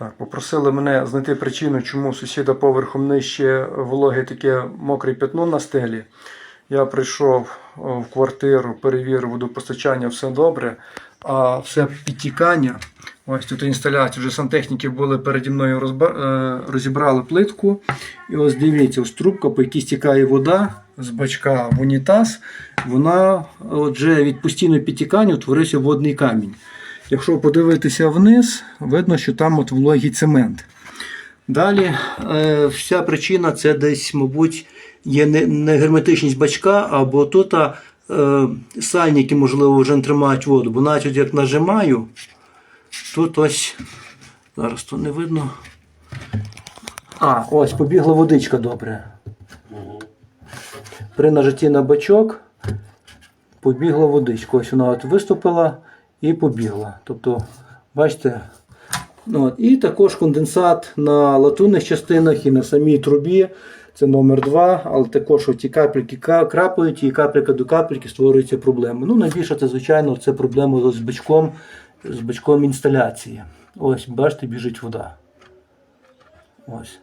Так, попросили мене знайти причину, чому сусіда поверхом нижче вологе таке мокре пятно на стелі. Я прийшов в квартиру, перевірив водопостачання, все добре, а все підтікання. Ось тут інсталяція. Вже сантехніки були переді мною розба- е, розібрали плитку. І ось дивіться, ось трубка, по якій стікає вода з бачка в унітаз. Вона отже від постійного підтікання утворився водний камінь. Якщо подивитися вниз, видно, що там от вологий цемент. Далі е, вся причина це десь, мабуть, є не, герметичність бачка, або тут е, сальники, можливо, вже не тримають воду. Бо навіть як нажимаю, тут ось. Зараз то не видно. А, ось побігла водичка добре. При нажатті на бачок побігла водичка. Ось вона от виступила і побігла. Тобто, бачите, ну, от. і також конденсат на латунних частинах і на самій трубі. Це номер 2, але також ті капельки крапають і капелька до капельки створюються проблеми. Ну, найбільше це, звичайно, це проблема з бачком, з бачком інсталяції. Ось, бачите, біжить вода. Ось.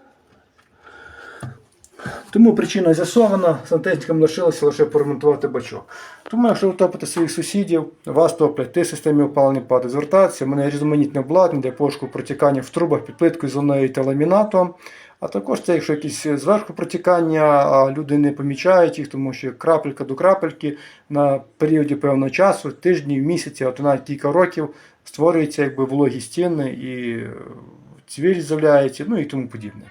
Тому причина з'ясована, сантехнікам лишилося лише поремонтувати бачок. Тому, якщо ви своїх сусідів, вас топлять ті системі опалення пади, звертатися. У мене різноманітне обладнання для пошуку протікання в трубах під плиткою зоною та ламінатом. А також це, якщо якісь зверху протікання, а люди не помічають їх, тому що крапелька до крапельки на періоді певного часу, тижнів, місяців, а то навіть кілька років створюються якби вологі стіни і е, цвіль з'являється, ну і тому подібне.